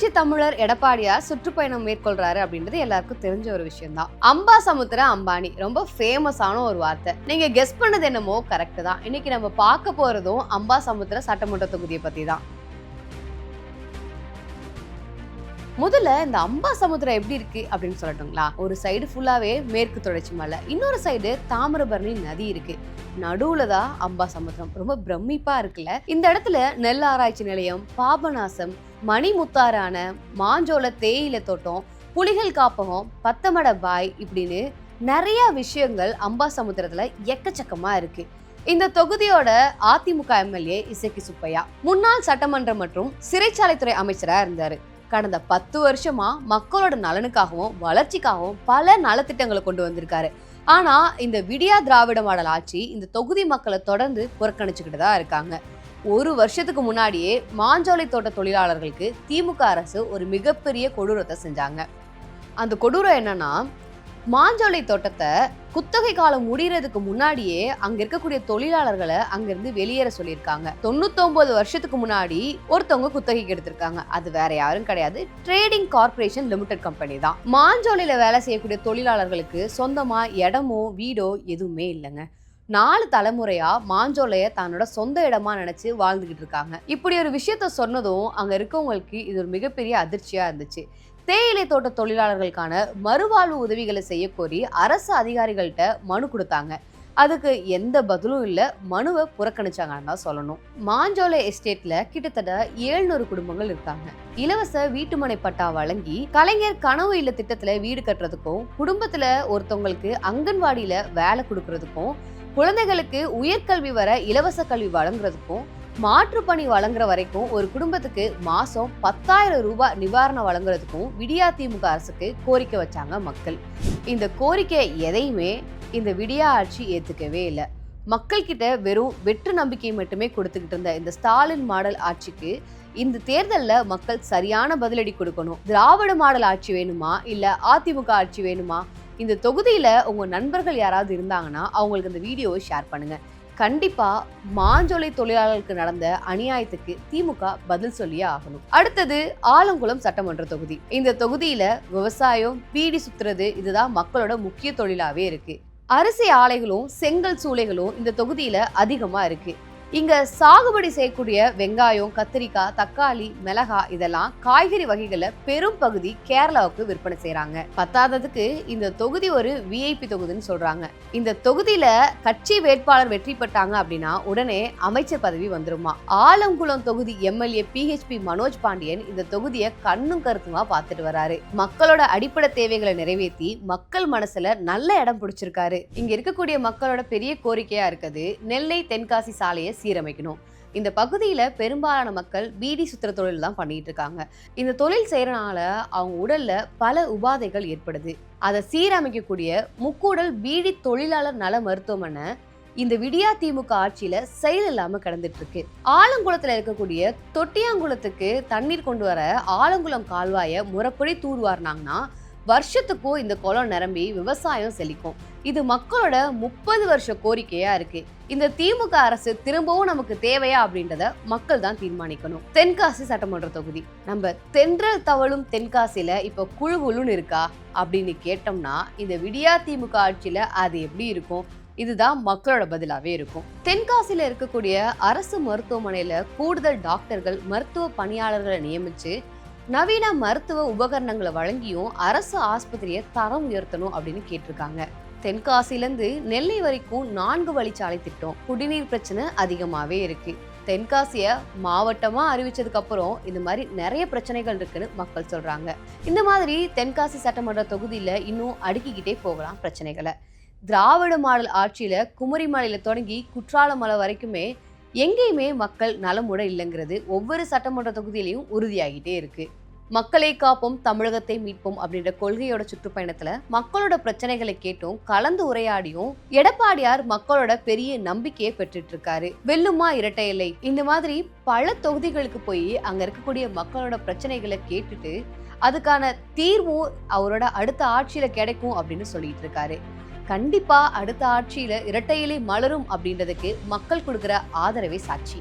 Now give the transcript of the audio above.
புரட்சி தமிழர் எடப்பாடியார் சுற்றுப்பயணம் மேற்கொள்றாரு அப்படின்றது எல்லாருக்கும் தெரிஞ்ச ஒரு விஷயம் தான் அம்பா சமுத்திர அம்பானி ரொம்ப ஃபேமஸான ஒரு வார்த்தை. நீங்க கெஸ் பண்ணது என்னமோ கரெக்ட் தான். இன்னைக்கு நம்ம பார்க்க போறதும் அம்பா சமுத்திர சட்டமன்ற தொகுதியை பத்தி தான் முதல்ல இந்த அம்பா சமுத்திரம் எப்படி இருக்கு அப்படின்னு சொல்லட்டுங்களா? ஒரு சைடு ஃபுல்லாவே மேற்கு தொடர்ச்சி மலை இன்னொரு சைடு தாமிரபரணி நதி இருக்கு. நடுவுல தான் அம்பா சமுத்திரம். ரொம்ப பிரமிப்பா இருக்குல்ல? இந்த இடத்துல நெல் ஆராய்ச்சி நிலையம் பாபநாசம் மணிமுத்தாரான மாஞ்சோல தேயிலை தோட்டம் புலிகள் காப்பகம் பத்தமட பாய் இப்படின்னு நிறைய விஷயங்கள் அம்பா சமுத்திரத்துல எக்கச்சக்கமா இருக்கு. இந்த தொகுதியோட அதிமுக எம்எல்ஏ இசக்கி சுப்பையா. முன்னாள் சட்டமன்றம் மற்றும் சிறைச்சாலைத்துறை அமைச்சரா இருந்தாரு. கடந்த பத்து வருஷமா மக்களோட நலனுக்காகவும் வளர்ச்சிக்காகவும் பல நலத்திட்டங்களை கொண்டு வந்திருக்காரு. ஆனா இந்த விடியா திராவிட மாடல் ஆட்சி இந்த தொகுதி மக்களை தொடர்ந்து புறக்கணிச்சுக்கிட்டு தான் இருக்காங்க. ஒரு வருஷத்துக்கு முன்னாடியே மாஞ்சோலை தோட்ட தொழிலாளர்களுக்கு திமுக அரசு ஒரு மிகப்பெரிய கொடூரத்தை செஞ்சாங்க. அந்த கொடூரம் என்னன்னா மாஞ்சோலை தோட்டத்தை குத்தகை காலம் முடிகிறதுக்கு முன்னாடியே அங்க இருக்கக்கூடிய தொழிலாளர்களை அங்கிருந்து வெளியேற சொல்லியிருக்காங்க. தொண்ணூத்தொன்பது வருஷத்துக்கு முன்னாடி ஒருத்தவங்க குத்தகைக்கு எடுத்திருக்காங்க. அது வேற யாரும் கிடையாது. ட்ரேடிங் கார்ப்பரேஷன் லிமிடெட் கம்பெனி தான். மாஞ்சோலையில வேலை செய்யக்கூடிய தொழிலாளர்களுக்கு சொந்தமா இடமோ வீடோ எதுவுமே இல்லைங்க. நாலு தலைமுறையா மாஞ்சோலைய தன்னோட சொந்த இடமா நினைச்சு வாழ்ந்துகிட்டு இருக்காங்க. இப்படி ஒரு விஷயத்த சொன்னதும் அங்க இருக்கவங்களுக்கு இது ஒரு மிகப்பெரிய அதிர்ச்சியா இருந்துச்சு. தேயிலை தோட்ட தொழிலாளர்களுக்கான மறுவாழ்வு உதவிகளை செய்ய கோரி அரசு அதிகாரிகள்கிட்ட மனு கொடுத்தாங்க. அதுக்கு எந்த பதிலும் இல்லை. மனுவை புறக்கணிச்சாங்கன்னு தான் சொல்லணும். மாஞ்சோலை எஸ்டேட்ல கிட்டத்தட்ட ஏழ்நூறு குடும்பங்கள் இருக்காங்க. இலவச வீட்டுமனை பட்டா வழங்கி கலைஞர் கனவு இல்ல திட்டத்துல வீடு கட்டுறதுக்கும் குடும்பத்துல ஒருத்தவங்களுக்கு அங்கன்வாடியில வேலை கொடுக்கறதுக்கும் குழந்தைகளுக்கு உயர்கல்வி வர இலவச கல்வி வழங்குறதுக்கும் மாற்றுப்பணி வழங்குற வரைக்கும் ஒரு குடும்பத்துக்கு மாசம் பத்தாயிரம் ரூபாய் நிவாரணம் வழங்குறதுக்கும் விடியா திமுக அரசுக்கு கோரிக்கை வச்சாங்க மக்கள். இந்த கோரிக்கை எதையுமே இந்த விடியா ஆட்சி ஏத்துக்கவே இல்லை. மக்கள் கிட்ட வெறும் வெற்று நம்பிக்கை மட்டுமே கொடுத்துக்கிட்டு இருந்த இந்த ஸ்டாலின் மாடல் ஆட்சிக்கு இந்த தேர்தலில் மக்கள் சரியான பதிலடி கொடுக்கணும். திராவிட மாடல் ஆட்சி வேணுமா? இல்ல அதிமுக ஆட்சி வேணுமா? இந்த தொகுதியில் உங்கள் நண்பர்கள் யாராவது இருந்தாங்கன்னா அவங்களுக்கு இந்த வீடியோவை ஷேர் பண்ணுங்கள் கண்டிப்பா மாஞ்சோலை தொழிலாளர்களுக்கு நடந்த அநியாயத்துக்கு திமுக பதில் சொல்லியே ஆகணும். அடுத்தது ஆலங்குளம் சட்டமன்ற தொகுதி. இந்த தொகுதியில விவசாயம் பீடி சுத்துறது இதுதான் மக்களோட முக்கிய தொழிலாவே இருக்கு. அரிசி ஆலைகளும் செங்கல் சூளைகளும் இந்த தொகுதியில அதிகமா இருக்கு. இங்க சாகுபடி செய்யக்கூடிய வெங்காயம் கத்திரிக்காய் தக்காளி மிளகாய் இதெல்லாம் காய்கறி வகைகளை பெரும் பகுதி கேரளாவுக்கு விற்பனை செய்யறாங்க பத்தாததுக்கு இந்த தொகுதி ஒரு விஐபி தொகுதின்னு சொல்றாங்க. இந்த தொகுதியில கட்சி வேட்பாளர் வெற்றி பெற்றாங்க அப்படின்னா உடனே அமைச்சர் பதவி வந்துருமா? ஆலங்குளம் தொகுதி எம்எல்ஏ பிஹெச்பி மனோஜ் பாண்டியன் இந்த தொகுதியை கண்ணும் கருத்துமா பார்த்துட்டு வராரு. மக்களோட அடிப்படை தேவைகளை நிறைவேற்றி மக்கள் மனசுல நல்ல இடம் பிடிச்சிருக்காரு. இங்க இருக்கக்கூடிய மக்களோட பெரிய கோரிக்கையா இருக்குது நெல்லை தென்காசி சாலையை சீரமைக்கணும். இந்த பகுதியில் பெரும்பாலான மக்கள் பீடி சுத்திர தொழில் தான் பண்ணிட்டு இருக்காங்க. இந்த தொழில் செய்கிறனால அவங்க உடல்ல பல உபாதைகள் ஏற்படுது. அதை சீரமைக்கக்கூடிய முக்கூடல் பீடி தொழிலாளர் நல மருத்துவமனை இந்த விடியா திமுக ஆட்சியில செயல் இல்லாம கிடந்துட்டு இருக்கு ஆலங்குளத்துல இருக்கக்கூடிய தொட்டியாங்குளத்துக்கு தண்ணீர் கொண்டு வர ஆலங்குளம் கால்வாயை முறைப்படி தூர்வாரினாங்கன்னா வருஷத்துக்கும் இந்த குளம் நிரம்பி விவசாயம் செழிக்கும். இது மக்களோட முப்பது வருஷ கோரிக்கையா இருக்கு. இந்த திமுக அரசு திரும்பவும் நமக்கு தேவையா அப்படின்றத மக்கள் தான் தீர்மானிக்கணும். தென்காசி சட்டமன்ற தொகுதி. நம்ம தென்றல் தவழும் தென்காசியில இப்ப குழு குழுன்னு இருக்கா அப்படின்னு கேட்டோம்னா இந்த விடியா திமுக ஆட்சியில அது எப்படி இருக்கும்? இதுதான் மக்களோட பதிலாவே இருக்கும். தென்காசியில இருக்கக்கூடிய அரசு மருத்துவமனையில கூடுதல் டாக்டர்கள் மருத்துவ பணியாளர்களை நியமிச்சு நவீன மருத்துவ உபகரணங்களை வழங்கியும் அரசு ஆஸ்பத்திரியை தரம் உயர்த்தணும் அப்படின்னு கேட்டிருக்காங்க. தென்காசிலேருந்து நெல்லை வரைக்கும் நான்கு வழிச்சாலை திட்டம் குடிநீர் பிரச்சனை அதிகமாகவே இருக்கு. தென்காசியை மாவட்டமா அறிவிச்சதுக்கு அப்புறம் இந்த மாதிரி நிறைய பிரச்சனைகள் இருக்குன்னு மக்கள் சொல்றாங்க. இந்த மாதிரி தென்காசி சட்டமன்ற தொகுதியில இன்னும் அடுக்கிக்கிட்டே போகலாம் பிரச்சனைகளை. திராவிட மாடல் ஆட்சியில குமரிமலையில தொடங்கி குற்றாலமலை வரைக்குமே எங்கேயுமே மக்கள் நலமுட இல்லைங்கிறது ஒவ்வொரு சட்டமன்ற தொகுதியிலையும் உறுதியாகிட்டே இருக்குது மக்களை காப்போம் தமிழகத்தை மீட்போம் அப்படின்ற கொள்கையோட சுற்றுப்பயணத்துல மக்களோட பிரச்சனைகளை கேட்டும் கலந்து உரையாடியும் எடப்பாடியார் மக்களோட பெரிய நம்பிக்கையை பெற்றுட்டு இருக்காரு வெல்லுமா இரட்டை இலை இந்த மாதிரி பல தொகுதிகளுக்கு போய் அங்க இருக்கக்கூடிய மக்களோட பிரச்சனைகளை கேட்டுட்டு அதுக்கான தீர்வும் அவரோட அடுத்த ஆட்சியில கிடைக்கும் அப்படின்னு சொல்லிட்டு இருக்காரு கண்டிப்பா அடுத்த ஆட்சியில இரட்டை இலை மலரும் அப்படின்றதுக்கு மக்கள் கொடுக்குற ஆதரவை சாட்சி.